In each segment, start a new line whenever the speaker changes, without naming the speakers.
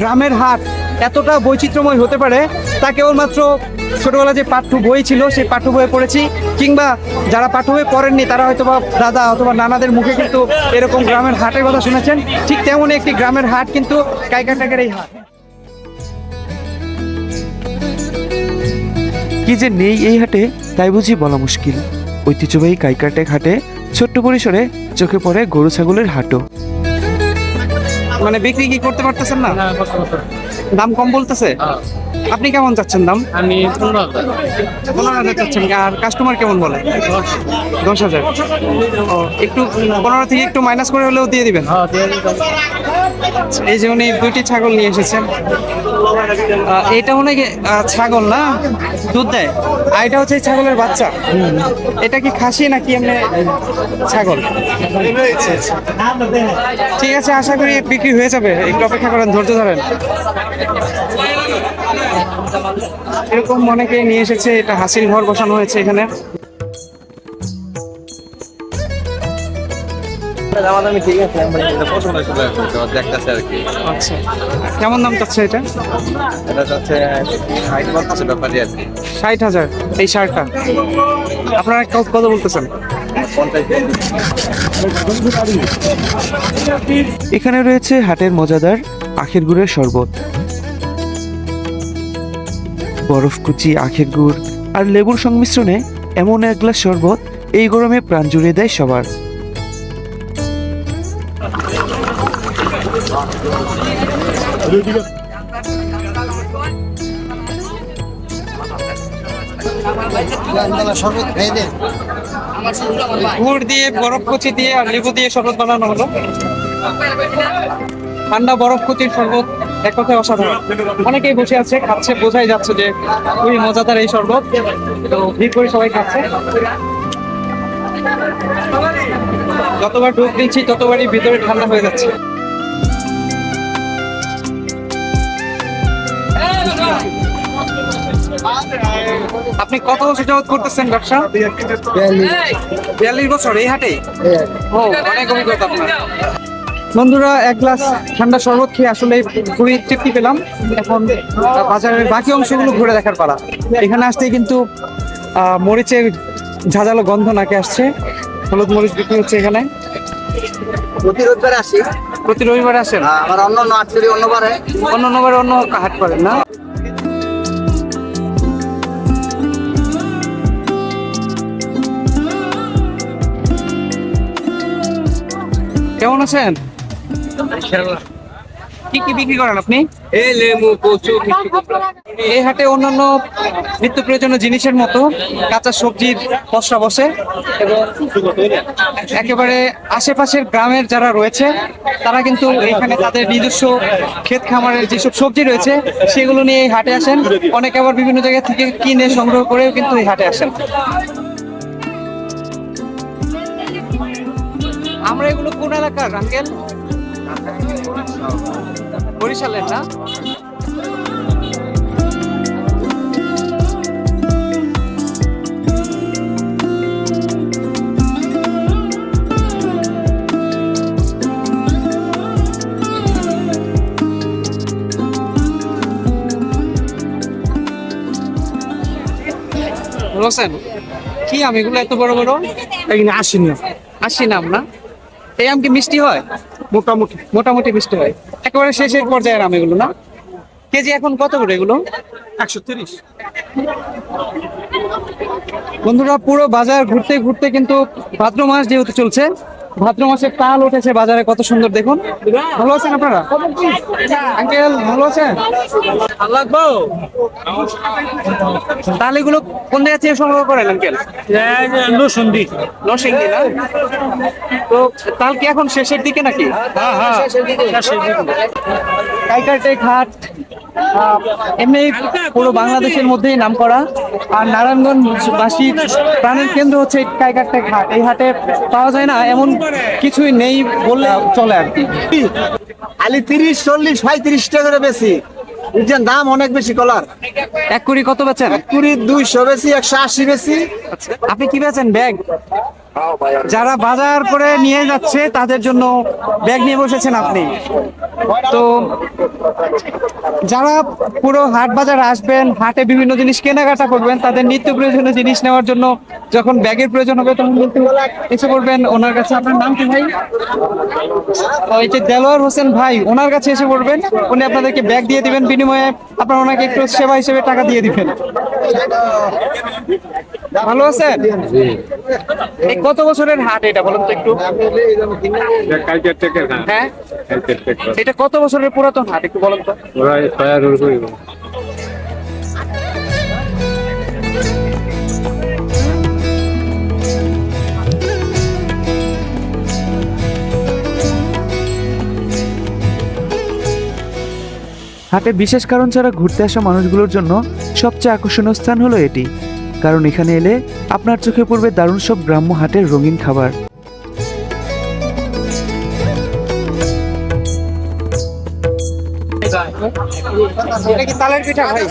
গ্রামের হাট এতটা বৈচিত্র্যময় হতে পারে, তা কেবলমাত্র ছোটবেলা যে পাঠ্য বই ছিল, সেই পাঠ্য বইয়ে পড়েছি, কিংবা যারা পাঠ্য বই পড়েননি, তারা হয়তো বা দাদা অথবা নানাদের মুখে কিন্তু এরকম গ্রামের হাটের কথা শুনেছেন। ঠিক তেমনই একটি গ্রামের হাট কিন্তু কাইকাটাকের এই হাট।
কি যে নেই এই হাটে তাই বুঝি বলা মুশকিল। ঐতিহ্যবাহী কাইকারটেক হাটে ছোট্ট পরিসরে চোখে পড়ে গরু ছাগলের হাটও।
মানে বিক্রি কি করতে পারতেছেন না? দাম কম বলতেছে? আপনি কেমন চাচ্ছেন দাম?
আমি পনেরো হাজার।
পনেরো হাজার চাচ্ছেন। আর কাস্টমার কেমন বলে? দশ হাজার। ও একটু পনেরো থেকে একটু মাইনাস করে হলেও দিয়ে দিবেন?
হ্যাঁ
এই যে উনি দুইটি ছাগল নিয়ে এসেছেন। এটা মনে ছাগল না? দুধ দেয়। আর এটা হচ্ছে ছাগলের বাচ্চা। এটা কি খাসি নাকি এমনি ছাগল? ঠিক আছে, আশা করি বিক্রি হয়ে যাবে। একটু অপেক্ষা করেন, ধৈর্য ধরেন। এরকম অনেকে নিয়ে এসেছে, এটা হাসিল ঘর বসানো হয়েছে এখানে।
দামাদামি ঠিক আছে পছন্দ দেখতেছে আর কি।
আচ্ছা। কেমন দাম চাচ্ছে এটা?
এটা হচ্ছে হাইট বাড়তেছে ব্যাপারই আর কি।
ষাট হাজার এই শার্টটা। আপনারা কত বলতেছেন?
এখানে রয়েছে হাটের মজাদার আখের গুড়ের শরবত। বরফ কুচি আখের গুড় আর লেবুর সংমিশ্রণে এমন এক গ্লাস শরবত এই গরমে প্রাণ জুড়িয়ে দেয় সবার।
গুড় দিয়ে, বরফ কুচি দিয়ে আর লেবু দিয়ে শরবত বানানো হলো। ঠান্ডা বরফ কুচির শরবত এক কথায় অসাধারণ। অনেকেই বসে আছে, খাচ্ছে, বোঝাই যাচ্ছে যে খুবই মজাদার এই শরবত। তো ভিড় করে সবাই খাচ্ছে। যতবার ঢুক দিচ্ছি, ততবারই ভিতরে ঠান্ডা হয়ে যাচ্ছে। আপনি কত বছর যাবত করতেছেন ব্যবসা? বিয়াল্লিশ বছর এই হাটে? ও অনেক অভিজ্ঞতা আপনার। বন্ধুরা এক গ্লাস ঠান্ডা শরবত খেয়ে আসলে খুবই তৃপ্তি পেলাম। এখন বাজারের বাকি অংশগুলো ঘুরে দেখার পালা। এখানে আসতেই কিন্তু মরিচের ঝাঁঝালো গন্ধ নাকে আসছে। হলুদ মরিচ বিক্রি হচ্ছে এখানে।
প্রতি রোববারে আসি।
প্রতি রবিবারে আসেন?
আমার অন্য অন্য অন্যবারে।
অন্য অন্যবারে অন্য হাট করেন না? কেমন আছেন? কি কি বিক্রি করেন আপনি?
এই লেবু কচু
এই হাটে অন্যান্য নিত্য প্রয়োজনীয় জিনিসের মতো কাঁচা সবজির পসরা বসে এবং একেবারে আশেপাশের গ্রামের যারা রয়েছে তারা কিন্তু এখানে তাদের নিজস্ব ক্ষেত খামারের যেসব সবজি রয়েছে সেগুলো নিয়ে এই হাটে আসেন। অনেকে আবার বিভিন্ন জায়গা থেকে কিনে সংগ্রহ করেও কিন্তু এই হাটে আসেন। আমরা এগুলো কোন এলাকার আঙ্কেল বরিশালের না? কি আম এগুলো এত বড় বড়?
আসেনি
আসি না? এই আম কি মিষ্টি হয়?
মোটামুটি।
মোটামুটি মিষ্টি হয়। একেবারে শেষের পর্যায়ের আম এগুলো না? কেজি এখন কত করে এগুলো?
একশো তিরিশ।
বন্ধুরা পুরো বাজার ঘুরতে ঘুরতে কিন্তু ভাদ্র মাস যেহেতু চলছে ভাদ্র মাসে তাল উঠেছে বাজারে কত সুন্দর দেখুন। ভালো আছেন আপনারা? আঙ্কেল ভালো আছেন? তাল এগুলো কোন জায়গা থেকে সংগ্রহ করেন আঙ্কেল?
নসুন্দি
না? তো তাল কি এখন শেষের দিকে নাকি?
হ্যাঁ হ্যাঁ।
কাইকারটেক হাট এমনি পুরো বাংলাদেশের মধ্যেই নাম করা আর নারায়ণগঞ্জবাসীর প্রাণের কেন্দ্র হচ্ছে কাইকারটেক হাট এই হাটে পাওয়া যায় না এমন কিছুই নেই বললে চলে আর কি।
আলি তিরিশ চল্লিশ পঁয়ত্রিশ টাকা করে বেশি। বুঝছেন দাম অনেক বেশি কলার।
এক কুড়ি কত বেচেন?
কুড়ি দুইশো বেশি একশো আশি বেশি।
আপনি কি বেচেন ব্যাগ? যারা বাজার করে নিয়ে যাচ্ছে, তাদের জন্য ব্যাগ নিয়ে বসেছেন আপনি। তো যারা পুরো হাট বাজার আসবেন, হাটে বিভিন্ন জিনিস কেনাকাটা করবেন, তাদের নিত্য প্রয়োজনীয় জিনিস নেওয়ার জন্য যখন ব্যাগের প্রয়োজন হবে, তখন কিন্তু এসে পড়বেন ওনার কাছে। আপনার নাম কি ভাই? ওই যে দেলোয়ার হোসেন ভাই, ওনার কাছে এসে পড়বেন। উনি আপনাদেরকে ব্যাগ দিয়ে দিবেন। বিনিময়ে আপনার ওনাকে একটু সেবা হিসেবে টাকা দিয়ে দিবেন। ভালো আছেন? এই কত বছরের হাট এটা বলুন তো একটু? হ্যাঁ? এটা কত বছরের পুরাতন হাট একটু বলুন তো?
হাটে বিশেষ কারণ ছাড়া ঘুরতে আসা মানুষগুলোর জন্য সবচেয়ে আকর্ষণীয় স্থান হলো এটি। কারণ এখানে এলে আপনার চোখে পড়বে দারুণ সব গ্রাম্য হাটের রঙিন খাবার।
এটা কি তালের পিঠা ভাই?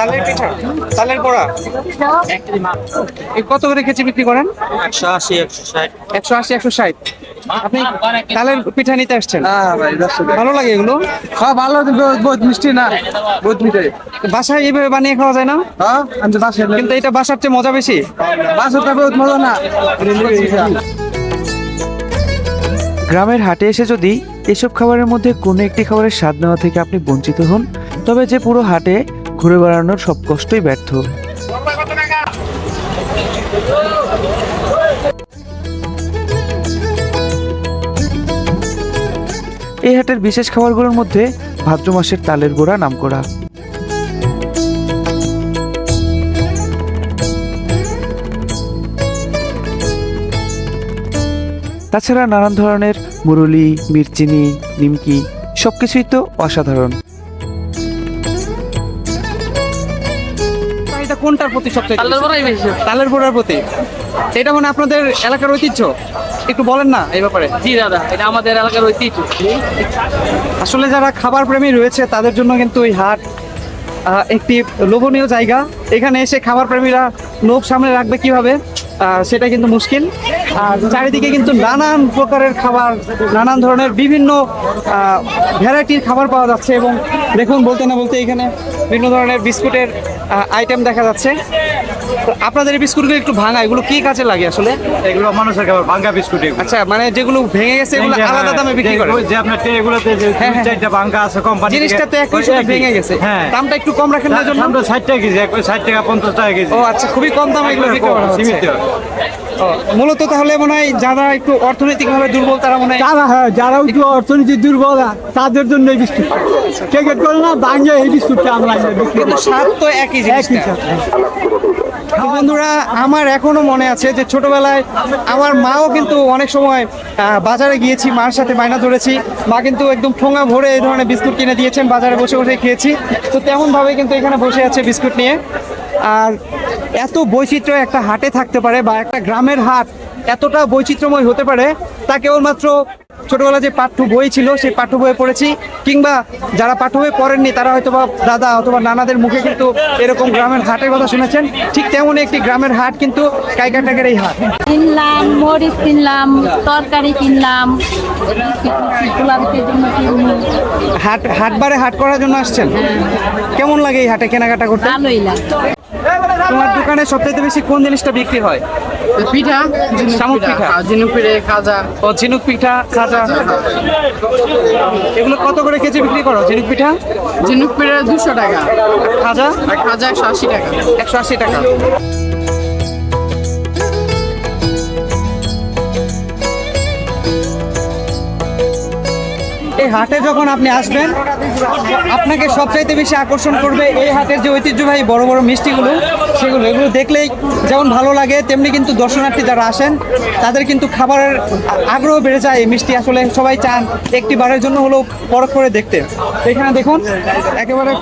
তালের পিঠা? তালের বড়া? কত করে কেজি বিক্রি করেন?
একশো আশি একশো ষাট।
একশো আশি একশো ষাট। আপনি তালের পিঠা নিতে আসছেন?
হ্যাঁ
ভালো লাগে এগুলো?
হ্যাঁ ভালো বহুত মিষ্টি না বহুত মিঠাই
বাসায় এইভাবে বানিয়ে খাওয়া যায় না?
হ্যাঁ আমি বাসে
কিন্তু এটা বাসার চেয়ে মজা বেশি।
বাসটা বহুত মজা না।
গ্রামের হাটে এসে যদি এসব খাবারের মধ্যে কোনো একটি খাবারের স্বাদ নেওয়া থেকে আপনি বঞ্চিত হন তবে যে পুরো হাটে ঘুরে বেড়ানোর সব কষ্টই ব্যর্থ। এই হাটের বিশেষ খাবারগুলোর মধ্যে ভাদ্র মাসের তালের গোড়া নামকরা। তাছাড়া নানান ধরনের মুরলি মিরচিনি নিমকি সবকিছুই তো অসাধারণ।
এটা কোনটার প্রতি সবচেয়ে
তালের বড়াই বেশি।
তালের বড়ার প্রতি? এটা মানে আপনাদের এলাকার ঐতিহ্য? একটু বলেন না এই ব্যাপারে।
জি দাদা এটা আমাদের এলাকার ঐতিহ্য।
আসলে যারা খাবার প্রেমী রয়েছে তাদের জন্য কিন্তু এই হাট একটি লোভনীয় জায়গা। এখানে এসে খাবার প্রেমীরা লোভ সামনে রাখবে কীভাবে সেটা কিন্তু মুশকিল। আর চারিদিকে কিন্তু নানান প্রকারের খাবার নানান ধরনের বিভিন্ন ভ্যারাইটির খাবার পাওয়া যাচ্ছে এবং দেখুন বলতে না বলতে এখানে বিভিন্ন ধরনের বিস্কুটের আইটেম দেখা যাচ্ছে। আপনাদের এই বিস্কুটগুলো একটু ভাঙা এগুলো কি কাজে লাগে আসলে?
এগুলো মানুষের খাবার ভাঙ্গা বিস্কুট
আচ্ছা মানে যেগুলো ভেঙে গেছে এগুলো আলাদা দামে বিক্রি করে
যে আপনার ট্রেগুলোতে যে
হ্যাঁ, হ্যাঁ।
চারটা ভাঙ্গা আছে কোম্পানি
জিনিসটা তো একই সাথে ভেঙে গেছে।
হ্যাঁ।
দামটা একটু কম রাখেন না জন্য
আমরা ষাট টাকা কেজি একবার ষাট টাকা পঞ্চাশ টাকা কেজি।
ও আচ্ছা খুবই কম দামে এগুলো বিক্রি করা হচ্ছে।
সীমিত।
মূলত তাহলে মনে হয় যারা একটু অর্থনৈতিকভাবে দুর্বল তারা মনে হয়
যারা হ্যাঁ যারা একটু অর্থনীতি দুর্বল তাদের জন্য এই বিস্কুট। টিকিট করে না বাংলা এই বিস্কুটটা আমরা বিক্রি
কিন্তু
করি।
স্বাদ তো একই
সাথে।
বন্ধুরা, আমার এখনও মনে আছে যে ছোটবেলায় আমার মাও কিন্তু অনেক সময় বাজারে গিয়েছি, মার সাথে বায়না ধরেছি। মা কিন্তু একদম ঠোঙা ভরে এই ধরনের বিস্কুট কিনে দিয়েছেন, বাজারে বসে বসে খেয়েছি। তো তেমন ভাবে কিন্তু এখানে বসে আছে বিস্কুট নিয়ে। আর এত বৈচিত্র্য একটা হাটে থাকতে পারে বা একটা গ্রামের হাট এতটা বৈচিত্র্যময় হতে পারে তা কেবলমাত্র ছোটবেলা যে পাঠ্য বই ছিল সেই পাঠ্য বইয়ে পড়েছি। কিংবা যারা পাঠ্য বই পড়েননি তারা হয়তো বা দাদা অথবা নানাদের মুখে কিন্তু এরকম গ্রামের হাটের কথা শুনেছেন। ঠিক তেমনই একটি গ্রামের হাট কিন্তু কাইকাটাকের এই হাট।
কিনলাম মরিচ কিনলাম তরকারি কিনলাম
হাট হাটবারে হাট করার জন্য আসছেন? কেমন লাগে এই হাটে কেনাকাটা করতে?
ভালোই লাগে।
তোমার দোকানে সবচেয়ে বেশি কোন জিনিসটা বিক্রি হয়?
পিঠা
শামুক পিঠা
ঝিনুক পিঠে খাজা।
ও ঝিনুক পিঠা খাজা। এগুলো কত করে কেজি বিক্রি করো? ঝিনুক পিঠা?
ঝিনুক পিঠা দুশো টাকা।
খাজা?
খাজা একশো আশি টাকা।
একশো আশি টাকা। এই হাটে যখন আপনি আসবেন, আপনাকে সবচাইতে বেশি আকর্ষণ করবে এই হাটের যে ঐতিহ্যবাহী বড় বড় মিষ্টিগুলো, সেগুলো। এগুলো দেখলেই যেমন ভালো লাগে, তেমনি কিন্তু দর্শনার্থী যারা আসেন, তাদের কিন্তু খাবারের আগ্রহ বেড়ে যায়। এই মিষ্টি আসলে সবাই চান, একটি বারের জন্য হলেও পরখ করে দেখতে। এখানে দেখুন, একেবারে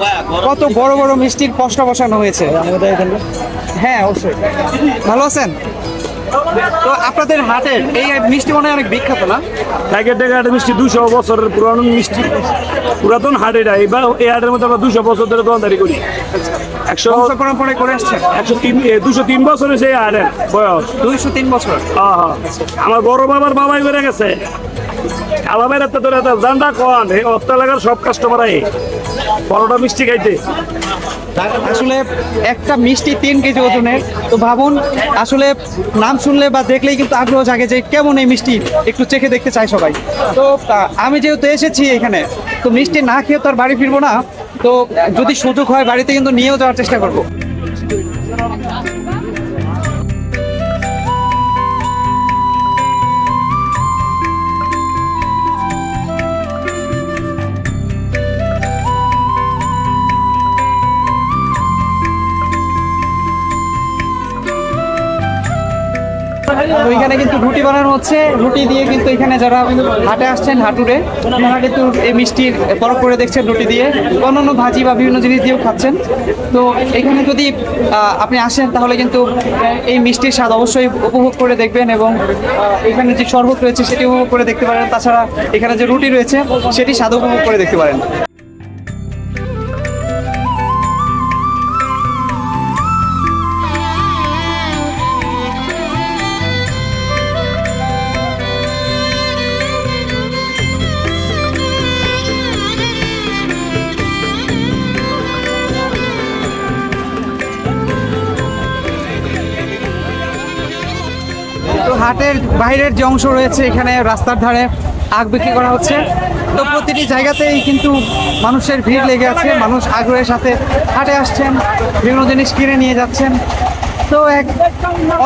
কত বড় বড় মিষ্টির পশটা বসানো হয়েছে। হ্যাঁ অবশ্যই। ভালো আছেন? তো আপনাদের হাটের এই মিষ্টি মনে হয় অনেক বিখ্যাত না?
টাইগার টাইগার হাটের মিষ্টি দুশো বছরের পুরানো মিষ্টি। পুরাতন হাট এটা। এবার এই হাটের মধ্যে আমরা দুশো বছর ধরে দোকানদারি করি। একশো
বংশ পরম্পরায় করে আসছেন?
একশো তিন দুশো তিন সেই হাটের বয়স।
দুইশো তিন বছর?
আমার বড় বাবার বাবাই করে গেছে। আলামের এত ধরে জানটা কন? এই এলাকার সব কাস্টমার আই বড়টা মিষ্টি খাইতে?
আসলে একটা মিষ্টি তিন কেজি ওজনের। তো ভাবুন, আসলে নাম শুনলে বা দেখলেই কিন্তু আগ্রহ জাগে যে কেমন এই মিষ্টি, একটু চেখে দেখতে চাই সবাই। তো আমি যেহেতু এসেছি এখানে, তো মিষ্টি না খেয়ে তো আর বাড়ি ফিরবো না। তো যদি সুযোগ হয় বাড়িতে কিন্তু নিয়েও যাওয়ার চেষ্টা করব। এখানে কিন্তু রুটি বানানো হচ্ছে। রুটি দিয়ে কিন্তু এখানে যারা হাটে আসছেন হাটুরে, তারা কিন্তু এই মিষ্টির পরক করে দেখছেন রুটি দিয়ে। অন্যান্য ভাজি বা বিভিন্ন জিনিস দিয়েও খাচ্ছেন। তো এখানে যদি আপনি আসেন, তাহলে কিন্তু এই মিষ্টির স্বাদ অবশ্যই উপভোগ করে দেখবেন এবং এখানে যে শরবত রয়েছে সেটি উপভোগ করে দেখতে পারেন। তাছাড়া এখানে যে রুটি রয়েছে, সেটি স্বাদ উপভোগ করে দেখতে পারেন। হাটের বাইরের যে অংশ রয়েছে, এখানে রাস্তার ধারে আখ বিক্রি করা হচ্ছে। তো প্রতিটি জায়গাতেই কিন্তু মানুষের ভিড় লেগে আছে, মানুষ আগ্রহের সাথে হাটে আসছেন, বিভিন্ন জিনিস কিনে নিয়ে যাচ্ছেন। তো এক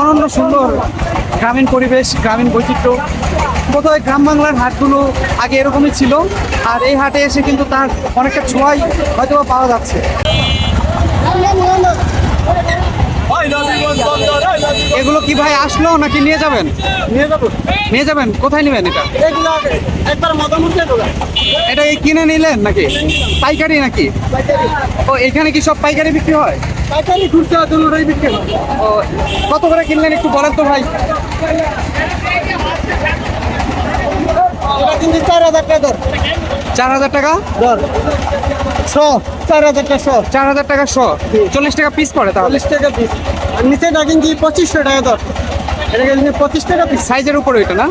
অনন্য সুন্দর গ্রামীণ পরিবেশ, গ্রামীণ বৈচিত্র্য। বোধহয় গ্রাম বাংলার হাটগুলো আগে এরকমই ছিল, আর এই হাটে এসে কিন্তু তার অনেকটা ছোঁয়াই হয়তো পাওয়া যাচ্ছে। এগুলো কি ভাই আসলো নাকি নিয়ে যাবেন?
নিয়ে যাব।
নিয়ে যাবেন? কোথায় নেবেন এটা?
এগুলো একবার মতামত
এটা এই কিনে নিলেন নাকি? পাইকারি নাকি? ও এখানে কি সব পাইকারি বিক্রি হয়?
পাইকারি খুচরা দুটোই বিক্রি হয়।
ও কত করে কিনলেন একটু বলেন তো ভাই।
এটা কিন্তু চার হাজার টাকা দর।
চার হাজার টাকা?
দর। শ চার হাজার টাকা শ।
চার হাজার টাকা শ। চল্লিশ টাকা পিস পড়ে তাহলে।
চল্লিশ টাকা পিস আর নিচেটা কিন্তু পঁচিশশো টাকা দর। এটা কিন্তু পঁচিশ টাকা পিস
সাইজের উপরে এটা না?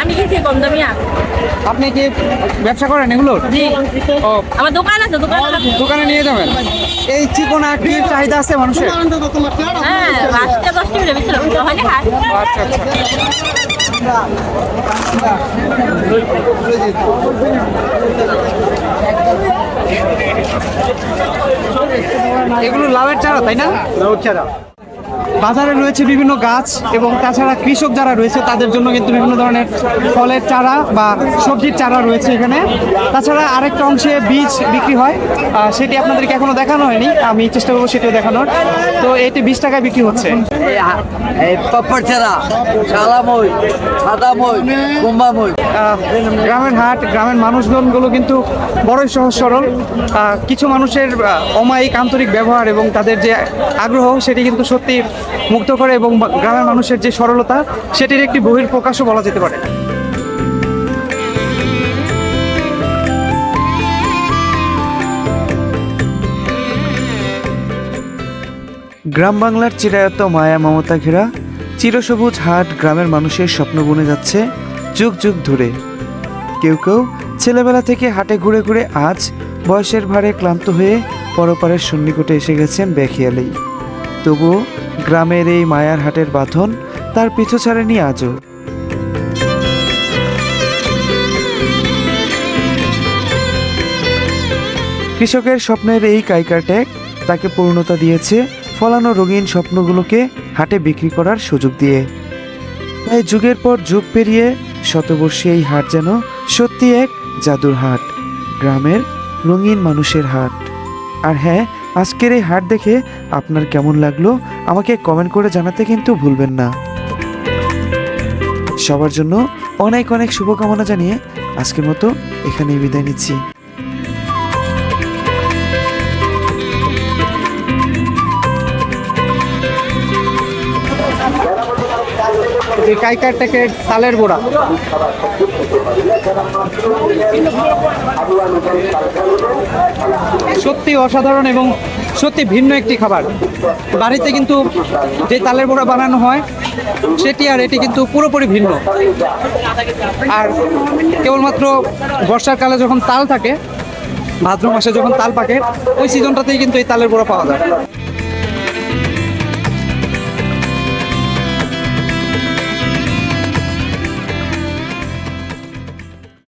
আমি গেছি কম দামি
আপনি কি ব্যবসা করেন
এগুলো?
ও।
আমার দোকান আছে দোকান
দোকানে নিয়ে যাবেন? এই চিকন আঁকির চাহিদা আছে মানুষের?
হ্যাঁ
আচ্ছা আচ্ছা। এগুলো লাভের চারা তাই না? বাজারে রয়েছে বিভিন্ন গাছ এবং তাছাড়া কৃষক যারা রয়েছে তাদের জন্য কিন্তু বিভিন্ন ধরনের ফলের চারা বা সবজির চারা রয়েছে এখানে। তাছাড়া আরেকটা অংশে বীজ বিক্রি হয়। সেটি আপনাদেরকে এখনও দেখানো হয়নি আমি চেষ্টা করব সেটিও দেখানোর। তো এটি বিশ টাকায় বিক্রি হচ্ছে।
পাপড় ছাড়া সালামই সাদামই কুম্বামই
গ্রামের হাট গ্রামের মানুষজনগুলো কিন্তু বড়ই সহজ সরল। কিছু মানুষের অমায়িক আন্তরিক ব্যবহার এবং তাদের যে আগ্রহ সেটি কিন্তু সত্যি মুগ্ধ করে এবং গ্রামের মানুষের যে সরলতা, সেটির একটি বহির প্রকাশও বলা যেতে পারে।
গ্রাম বাংলার চিরায়ত মায়া মমতা ঘেরা, চিরসবুজ হাট গ্রামের মানুষের স্বপ্ন বনে যাচ্ছে যুগ যুগ ধরে। কেউ কেউ ছেলেবেলা থেকে হাটে ঘুরে ঘুরে আজ বয়সের ভারে ক্লান্ত হয়ে পরপারের সন্নিকটে এসে গেছেন বেখিয়ালেই। তবুও গ্রামের এই মায়ার হাটের বাঁধন তার পিছু ছাড়েনি আজও। কৃষকের স্বপ্নের এই কাইকার ট্যাগ তাকে পূর্ণতা দিয়েছে ফলানো রঙিন স্বপ্নগুলোকে হাটে বিক্রি করার সুযোগ দিয়ে। তাই যুগের পর যুগ পেরিয়ে শতবর্ষী এই হাট যেন সত্যি এক জাদুর হাট, গ্রামের রঙিন মানুষের হাট। আর হ্যাঁ আজকের এই হাট দেখে আপনার কেমন লাগল? আমাকে কমেন্ট করে জানাতে কিন্তু ভুলবেন না। সবার জন্য অনেক অনেক শুভকামনা জানিয়ে আজকের মতো এখানেই বিদায় নিচ্ছি।
এই কাইকার থেকে তালের বড়া। সত্যি অসাধারণ এবং সত্যি ভিন্ন একটি খাবার। বাড়িতে কিন্তু যে তালের বড়া বানানো হয়, সেটি আর এটি কিন্তু পুরোপুরি ভিন্ন। আর কেবলমাত্র বর্ষার কালে যখন তাল থাকে, ভাদ্র মাসে যখন তাল পাকে, ওই সিজনটাতেই কিন্তু এই তালের বড়া পাওয়া যায়।